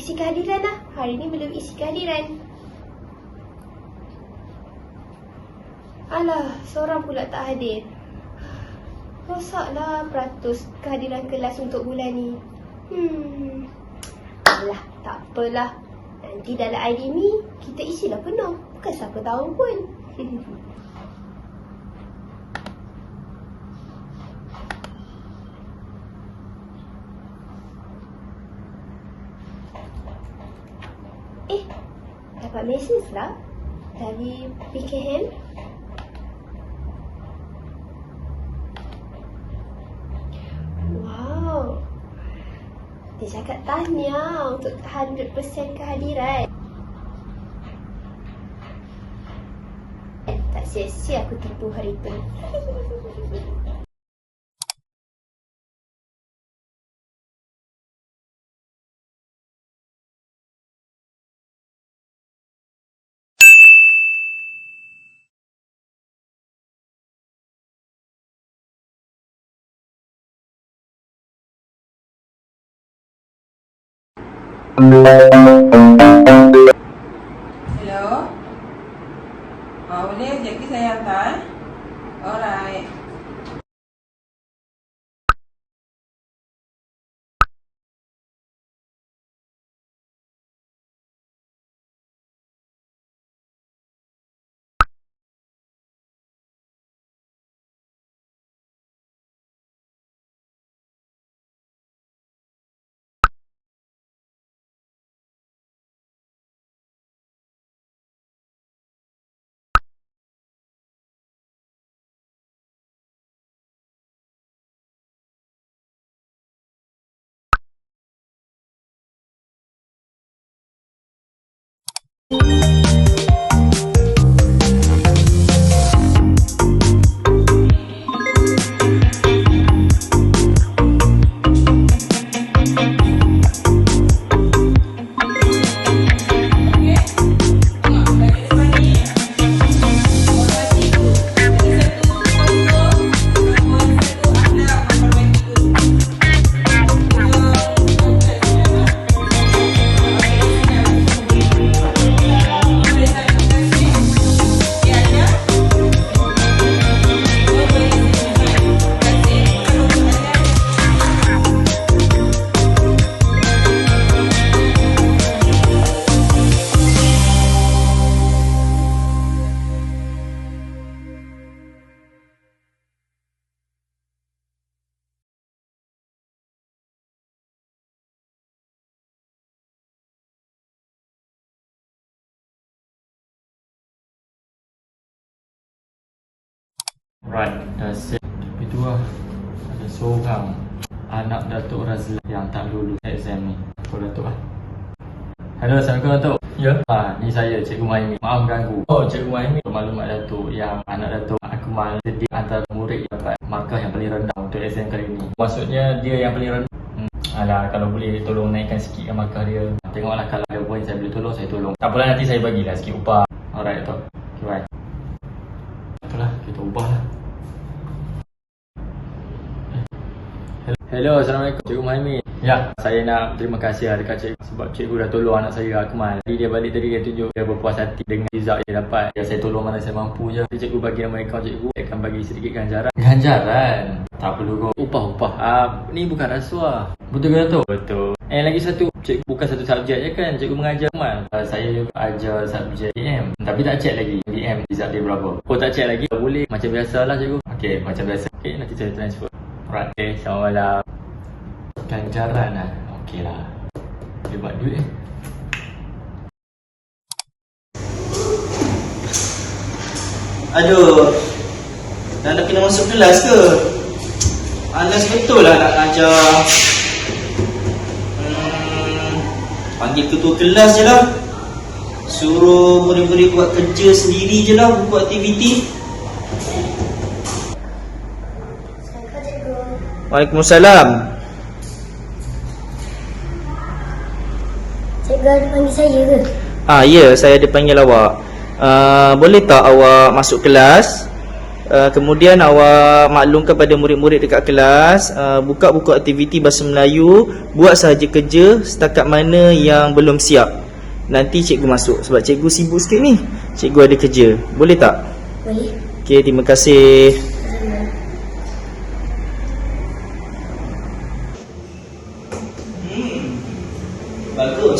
isi kehadiran lah. Hari ni belum isi kehadiran. Alah, seorang pula tak hadir. Rosaklah peratus kehadiran kelas untuk bulan ni. Hmm. Alah, tak apalah. Nanti dalam ID ni, kita isilah penuh. Bukan siapa tahu pun. eh, dapat mesej lah dari PKM. Wow. Dia cakap tanya untuk 100% kehadiran. Tak sia-sia aku tipu hari tu. Hello? Oh, boleh sekejap lagi saya hantar eh? Alright. Right, dah set. Tapi tu lah Ada seorang Anak Datuk Razlan yang tak lulus exam ni. Kau Datuk lah Hello, Assalamualaikum Datuk. Ya. Ha, Ni saya, Cikgu Maimi. Maaf ganggu. Oh, Cikgu Maimi. Maklumat Datuk Yang anak Datuk Akmal Jadi antara murid yang dapat markah yang paling rendah Untuk exam kali ni Maksudnya dia yang paling rendah? Hmm. Alah, kalau boleh tolong naikkan sikit markah dia. Tengoklah kalau ada poin saya boleh tolong, saya tolong. Tak apalah nanti saya bagilah sikit upah. Alright Datuk Okay, bye Itulah, kita ubah lah Hello, Assalamualaikum. Cikgu Muhammad. Ya, saya nak terima kasih lah dekat cikgu Sebab cikgu dah tolong anak saya Akmal. Jadi dia balik tadi dia tunjuk Dia berpuas hati dengan result dia dapat. Ya, saya tolong mana saya mampu je. Jadi cikgu bagi nama akaun cikgu Saya akan bagi sedikit ganjaran. Ganjaran? Tak perlu kau Upah-upah. Ah, Ni bukan rasuah. Betul ke tu? Betul. Eh lagi satu. Cikgu bukan satu subjek je kan? Cikgu mengajar Akmal. Uh, Saya juga ajar subjek DM Tapi tak check lagi. DM result dia berapa? Oh tak check lagi. Boleh. Macam biasalah cikgu. Okay, macam biasa. Okay, nanti saya transfer Okay, selamat malam Ganjaran lah Okey lah. Dia buat duit eh? Aduh. Dah nak kena masuk kelas ke? Alas betul lah nak ajar. Hmm, Panggil ketua kelas je lah. Suruh murid-murid buat kerja sendiri je lah Buku aktiviti Assalamualaikum cikgu. Waalaikumsalam. Cikgu ada panggil saya ke? Ah ya, saya ada panggil awak. Uh, Boleh tak awak masuk kelas? Uh, kemudian awak maklumkan pada murid-murid dekat kelas uh, buka buku aktiviti bahasa Melayu buat sahaja kerja setakat mana yang belum siap. Nanti cikgu masuk sebab cikgu sibuk sikit ni. Cikgu ada kerja. Boleh tak? Boleh. okey terima kasih. Hmm,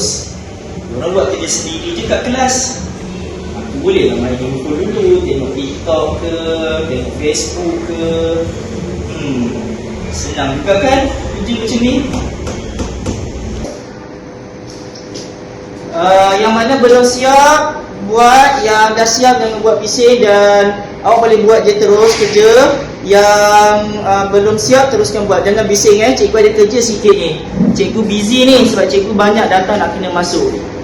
bagus. Orang buat kerja sendiri je kat kelas. Aku boleh lah main handphone dulu, tengok TikTok ke, tengok Facebook ke. Hmm, senang juga kan kerja macam ni. Uh, yang mana belum siap buat yang dah siap jangan buat bising dan awak boleh buat je terus kerja yang uh, belum siap teruskan buat. Jangan bising eh cikgu ada kerja sikit ni. Cikgu busy ni sebab cikgu banyak data nak kena masuk